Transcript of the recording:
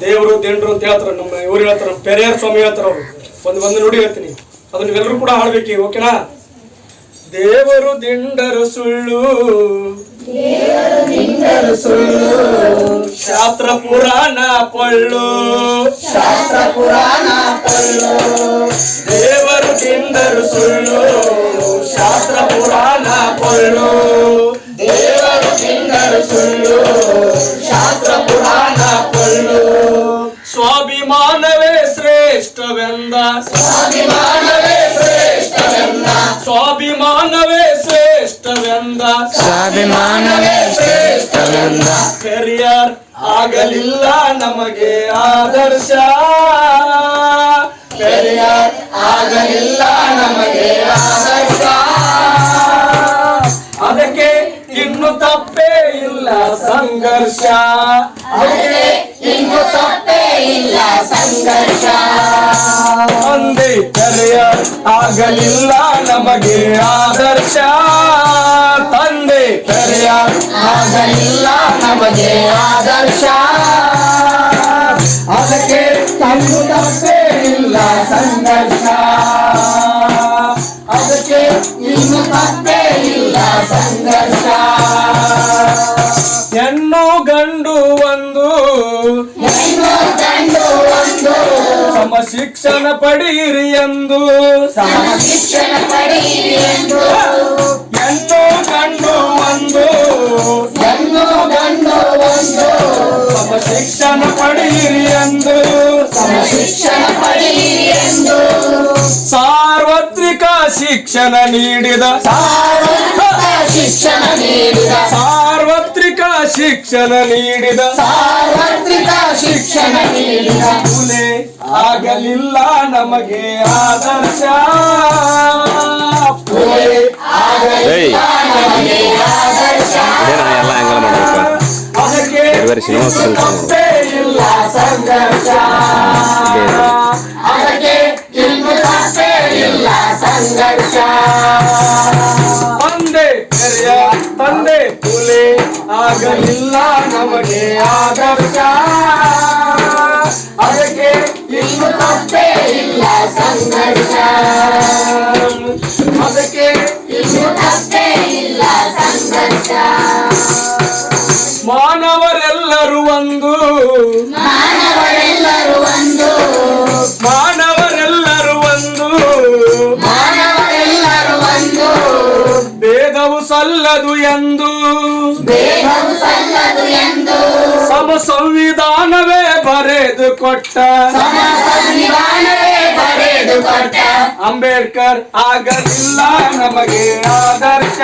ದೇವರು ದೇಂಡ್ರು ಅಂತ ಹೇಳ್ತಾರೆ ನಮ್ಮ ಇವ್ರು ಹೇಳ್ತಾರೆ ಪೆರಿಯಾರ್ ಸ್ವಾಮಿ ಹೇಳ್ತಾರೆ ಅವರು ಒಂದು ಒಂದು ನುಡಿ ಹೇಳ್ತೀನಿ ಅದನ್ನ ನೀವೆಲ್ಲರೂ ಕೂಡ ಹಾಡ್ಬೇಕು ಓಕೆನಾ ದೇವರು ದಿಂಡರು ಸುಳ್ಳು ಶಾಸ್ತ್ರ ಪುರಾಣ ಪಳ್ಳು ಶಾಸ್ತ್ರ ಪುರಾಣ ಪಳ್ಳು ದೇವರು ದಿಂಡರು ಸುಳ್ಳು ಶಾಸ್ತ್ರ ಪುರಾಣ ಪಳ್ಳು ದೇವರು ತಿಂದರು ಸುಳ್ಳು ಸ್ವಾಭಿಮಾನವೇ ಶ್ರೇಷ್ಠವೆಂದ. ಸ್ವಾಭಿಮಾನವೇ ಶ್ರೇಷ್ಠವೆಂದ. ಸ್ವಾಭಿಮಾನವೇ ಶ್ರೇಷ್ಠವೆಂದ. ಸ್ವಾಭಿಮಾನವೇ ಶ್ರೇಷ್ಠವೆಂದ. ಪೆರಿಯಾರ್ ಆಗಲಿಲ್ಲ ನಮಗೆ ಆದರ್ಶ. ಪೆರಿಯಾರ್ ಆಗಲಿಲ್ಲ ನಮಗೆ ಆದರ್ಶ. ಅದಕ್ಕೆ ಇನ್ನು ತಪ್ಪೇ ಇಲ್ಲ ಸಂಘರ್ಷ. ಅದಕ್ಕೆ ಇನ್ನು ತಪ್ಪೇ ಇಲ್ಲ ಸಂಘರ್ಷ. ಒಂದೇ ಕರೆಯ ಆಗಲಿಲ್ಲ ನಮಗೆ ಆದರ್ಶ. ತಂದೆ ಕರೆಯ ಆಗಲಿಲ್ಲ ನಮಗೆ ಆದರ್ಶ. ಅದಕ್ಕೆ ತಂದು ತಪ್ಪೇ ಇಲ್ಲ ಸಂಘರ್ಷ. ಅದಕ್ಕೆ ಇನ್ನು ತಪ್ಪೇ ಇಲ್ಲ ಸಂಘರ್ಷ. సమశిక్షణ పడిరియందు సమశిక్షణ పడిరియందు ఎన్నో కన్ను వందు ఎన్నో కన్ను వందు సమశిక్షణ పడిరియందు సమశిక్షణ పడిరియందు సార్వత్రిక శిక్షణ నీడిద. సార్వత్రిక శిక్షణ నీడిద. సార్వత్రిక శిక్షణ నీడిద. సార్వత్రిక శిక్షణ నీడిద. ಆಗಲಿಲ್ಲ ನಮಗೆ ಆದರ್ಶ. ಎಲ್ಲ ಮಾಡ್ಬೇಕು? ಬೇರೆ ಇಲ್ಲ ಸಂಘರ್ಷ. ಅದಕ್ಕೆ ಇನ್ನು ತಪ್ಪೇ ಇಲ್ಲ ಸಂಘರ್ಷ. ತಂದೆ ತಂದೆ ಫುಲೆ ಆಗಲಿಲ್ಲ ನಮಗೆ ಆದರ್ಶ. ಇಲ್ಲ ಸಂಘರ್ಷ ಅದಕ್ಕೆ ಇನ್ನು ತಪ್ಪೇ ಇಲ್ಲ ಸಂಘರ್ಷ ಮಾನವರೆಲ್ಲರೂ ಒಂದು. ಮಾನವರೆಲ್ಲರೂ ಒಂದು. ಮಾನವರೆಲ್ಲರೂ ಒಂದು ಮಾನವರೆಲ್ಲರೂ ಒಂದು ಭೇದವು ಸಲ್ಲದು ಎಂದು. ಭೇದವು ಸಲ್ಲದು ಎಂದು ಸಮ ಸಂವಿಧಾನವೇ ಬರೆದು ಕೊಟ್ಟ ಸಮ ಕೊಟ್ಟ ಅಂಬೇಡ್ಕರ್ ಆಗಲಿಲ್ಲ ನಮಗೆ ಆದರ್ಶ.